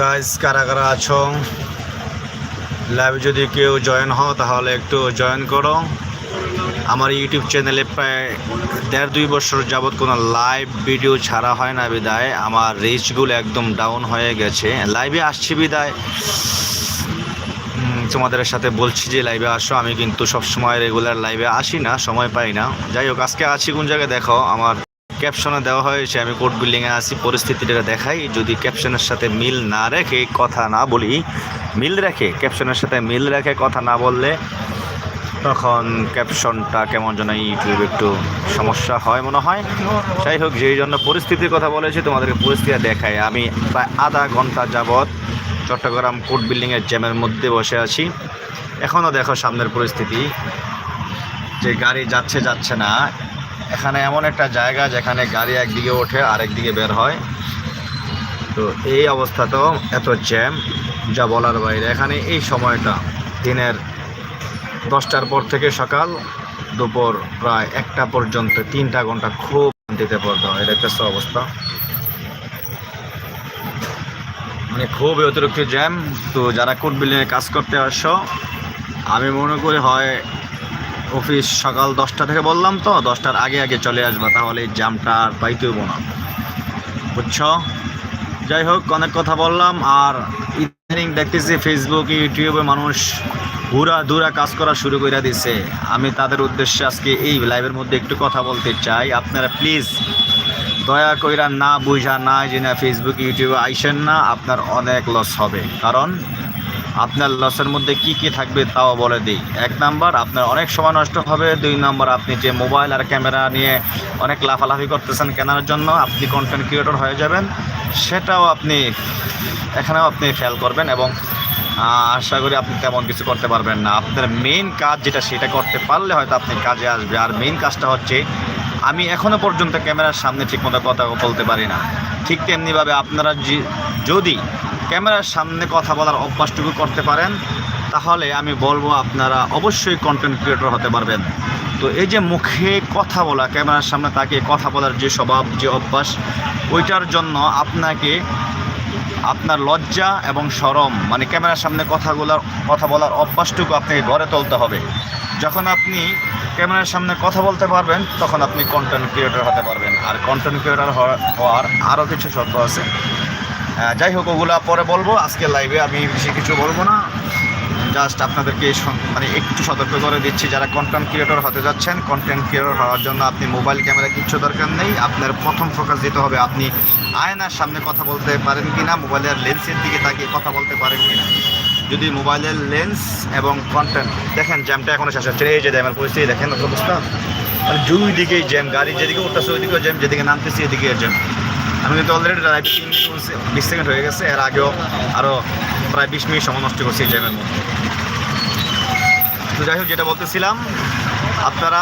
Guys কারা কারা আছো? লাইভ যদি কেউ জয়েন হও, তাহলে একটু জয়েন করো। আমার ইউটিউব চ্যানেলে প্রায় দেড় দুই বছর যাবৎ কোনো লাইভ ভিডিও ছাড়া হয় না বিদায়। আমার রিচগুলো একদম ডাউন হয়ে গেছে। লাইভে আসছি বিদায়। তোমাদের সাথে বলছি যে লাইভে আসো। আমি কিন্তু সবসময় রেগুলার লাইভে আসি না, সময় পাই না। যাই হোক, আজকে আছি কোন জায়গায়? দেখো, আমার ক্যাপশনে দেওয়া হয়েছে আমি কোর্ট বিল্ডিংয়ে আসি পরিস্থিতিটা দেখাই। যদি ক্যাপশনের সাথে মিল না রেখে কথা না বলি, মিল রেখে, ক্যাপশনের সাথে মিল রেখে কথা না বললে, তখন ক্যাপশনটা কেমন যেন ইউটিউব একটু সমস্যা হয় মনে হয়। যাই হোক, যেই জন্য পরিস্থিতির কথা বলেছি, তোমাদেরকে পরিস্থিতি দেখাই। আমি প্রায় আধা ঘণ্টা যাবৎ চট্টগ্রাম কোর্ট বিল্ডিংয়ের জ্যামের মধ্যে বসে আছি। এখনও দেখো সামনের পরিস্থিতি। যে গাড়ি যাচ্ছে যাচ্ছে না। এখানে এমন একটা জায়গা যেখানে গাড়ি একদিকে ওঠে আরেকদিকে বের হয়। তো এই অবস্থাতেও এত জ্যাম, যা বলার বাইরে। এখানে এই সময়টা, দিনের দশটার পর থেকে সকাল, দুপুর প্রায় একটা পর্যন্ত, তিনটা ঘণ্টা খুব দিতে পড়তে হয়। একটা অবস্থা। মানে খুব অতিরিক্ত জ্যাম। তো যারা কোর্ট বিল্ডিংয়ে কাজ করতে আসো, আমি মনে করি হয় অফিস সকাল দশটা থেকে বললাম তো, দশটার আগে আগে চলে আসবা, তাহলে এই জ্যামটা আর পাইতে হব না। বুঝছ? যাই হোক, অনেক কথা বললাম, আর ইদানিং দেখতেছি ফেসবুক ইউটিউবে মানুষ ঘুরা দূরা কাজ করা শুরু করে দিছে। আমি তাদের উদ্দেশ্যে আজকে এই লাইভের মধ্যে একটু কথা বলতে চাই। আপনারা প্লিজ দয়া কইরা না বুঝা, না জেনে ফেসবুক ইউটিউবে আইসেন না, আপনার অনেক লস হবে। কারণ আপনার লসের মধ্যে কি কি থাকবে তাও বলে দিই। এক নাম্বার, আপনার অনেক সময় নষ্ট হবে। দুই নাম্বার, আপনি যে মোবাইল আর ক্যামেরা নিয়ে অনেক লাফালাফি করতেছেন কেনার জন্য আপনি কন্টেন্ট ক্রিয়েটর হয়ে যাবেন। সেটাও আপনি, এখানেও আপনি ফেল করবেন এবং আশা করি আপনি তেমন কিছু করতে পারবেন না। আপনার মেইন কাজ যেটা, সেটা করতে পারলে হয়তো আপনি কাজে আসবে। আর মেইন কাজটা হচ্ছে আমি এখনও পর্যন্ত ক্যামেরার সামনে ঠিকমতো কথা বলতে পারি না। ঠিক তেমনিভাবে আপনারা যদি ক্যামেরার সামনে কথা বলার অভ্যাসটুকু করতে পারেন, তাহলে আমি বলব আপনারা অবশ্যই কন্টেন্ট ক্রিয়েটর হতে পারবেন। তো এই যে মুখে কথা বলা, ক্যামেরার সামনে তাকে কথা বলার যে স্বভাব, যে অভ্যাস, ওইটার জন্য আপনাকে আপনার লজ্জা এবং সরম মানে ক্যামেরার সামনে কথাগুলোর, কথা বলার অভ্যাসটুকু আপনাকে গড়ে তুলতে হবে। যখন আপনি ক্যামেরার সামনে কথা বলতে পারবেন, তখন আপনি কন্টেন্ট ক্রিয়েটর হতে পারবেন। আর কন্টেন্ট ক্রিয়েটর হওয়ার আরও কিছু শর্ত আছে। যাই হোক, ওগুলো পরে বলব। আজকে লাইভে আমি বেশি কিছু বলব না। জাস্ট আপনাদেরকে মানে একটু সতর্ক করে দিচ্ছি, যারা কন্টেন্ট ক্রিয়েটর হতে যাচ্ছেন কন্টেন্ট ক্রিয়েটর হওয়ার জন্য আপনি মোবাইল ক্যামেরা কিচ্ছু দরকার নেই। আপনার প্রথম ফোকাস দিতে হবে আপনি আয়নার সামনে কথা বলতে পারেন কি না মোবাইলের লেন্সের দিকে তাকিয়ে কথা বলতে পারেন কি না যদি মোবাইলের লেন্স এবং কন্টেন্ট দেখেন জ্যামটা এখনও শেষ হচ্ছে এই যে জ্যামের পরিস্থিতি, দেখেন অবস্থা। মানে দুই দিকেই জ্যাম গাড়ি যেদিকে উঠতেছে, ওইদিকেও জ্যাম যেদিকে নামতেছে এদিকে জ্যাম আমি কিন্তু অলরেডি ড্রাইভ তিন মিনিট বিশ সেকেন্ড হয়ে গেছে, এর আগেও আরও প্রায় বিশ মিনিট সময় নষ্ট করছি জ্যামের মধ্যে। তো যাই হোক, যেটা বলতেছিলাম, আপনারা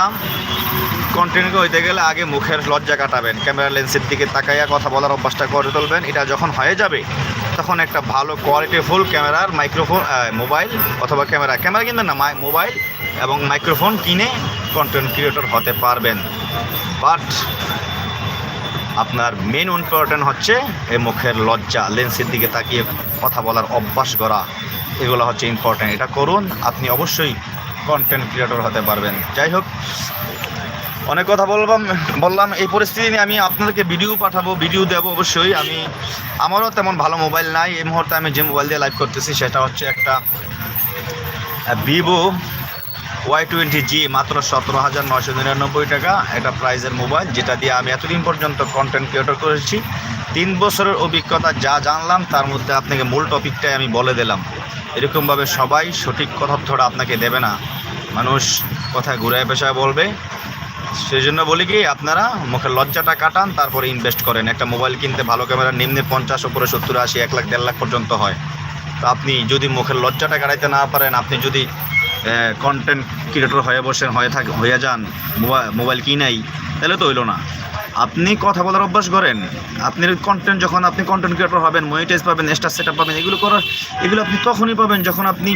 কন্টেন্ট হইতে গেলে আগে মুখের লজ্জা কাটাবেন ক্যামেরা লেন্সের দিকে তাকাইয়া কথা বলার অভ্যাসটা করে তুলবেন। এটা যখন হয়ে যাবে, তখন একটা ভালো কোয়ালিটিফুল ক্যামেরার মাইক্রোফোন মোবাইল অথবা ক্যামেরা ক্যামেরা কিনবেন না মোবাইল এবং মাইক্রোফোন কিনে কন্টেন্ট ক্রিয়েটর হতে পারবেন। বাট আপনার মেন ইম্পর্টেন্ট হচ্ছে এই মুখের লজ্জা লেন্সের দিকে তাকিয়ে কথা বলার অভ্যাস করা এগুলো হচ্ছে ইম্পর্টেন্ট এটা করুন, আপনি অবশ্যই কন্টেন্ট ক্রিয়েটর হতে পারবেন। যাই হোক, অনেক কথা বললাম বললাম, এই পরিস্থিতি নিয়ে আমি আপনাদেরকে ভিডিও পাঠাবো ভিডিও দেবো অবশ্যই। আমি, আমারও তেমন ভালো মোবাইল নাই। এই মুহূর্তে আমি যে মোবাইল দিয়ে লাইভ করতেছি, সেটা হচ্ছে একটা ভিভো ওয়াই টোয়েন্টি জি মাত্র সতেরো হাজার নয়শো নিরানব্বই টাকা। এটা প্রাইজের মোবাইল, যেটা দিয়ে আমি এতদিন পর্যন্ত কন্টেন্ট ক্রিয়েটর করেছি। তিন বছরের অভিজ্ঞতা যা জানলাম, তার মধ্যে আপনাকে মূল টপিকটাই আমি বলে দিলাম। এরকমভাবে সবাই সঠিক কথাটা আপনাকে দেবে না। মানুষ কথায় ঘুরায় পেশায় বলবে। সেই জন্য বলি কি, আপনারা মুখের লজ্জাটা কাটান, তারপরে ইনভেস্ট করেন। একটা মোবাইল কিনতে ভালো ক্যামেরা, নিম্নে পঞ্চাশ, উপরে সত্তর, আশি, এক লাখ, দেড় লাখ পর্যন্ত হয়। তো আপনি যদি মুখের লজ্জাটা কাটাইতে না পারেন, আপনি যদি কন্টেন্ট ক্রিয়েটর হয়ে বসেন, হয়ে থাকে, হয়ে যান মোবাইল কি কিনাই তাহলে তো হইল না। আপনি কথা বলার অভ্যাস করেন, আপনি কন্টেন্ট যখন আপনি কন্টেন্ট ক্রিয়েটর হবেন মনিটাইজ পাবেন স্টার সেট পাবেন, এগুলো করার, এগুলো আপনি তখনই পাবেন যখন আপনি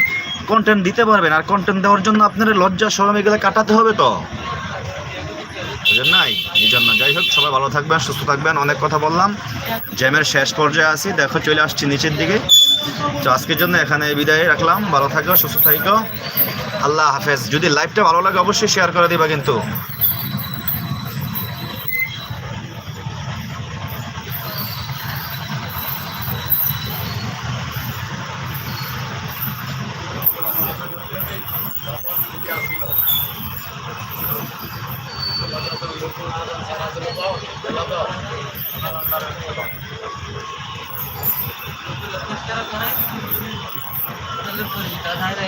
কন্টেন্ট দিতে পারবেন, আর কন্টেন্ট দেওয়ার জন্য আপনার লজ্জা সরম এগুলো কাটাতে হবে তো। বুঝেন নাই। এই জন্য যাই হোক, সবাই ভালো থাকবেন, সুস্থ থাকবেন। অনেক কথা বললাম। জ্যামের শেষ পর্যায়ে আছি। দেখো, চলে আসছি নিচের দিকে। তো আজকের জন্য এখানে বিদায় রাখলাম। ভালো থাকো, সুস্থ থাকো। আল্লাহ হাফেজ। যদি লাইফটা ভালো লাগে, অবশ্যই শেয়ার করে দিবা কিন্তু। তাহলে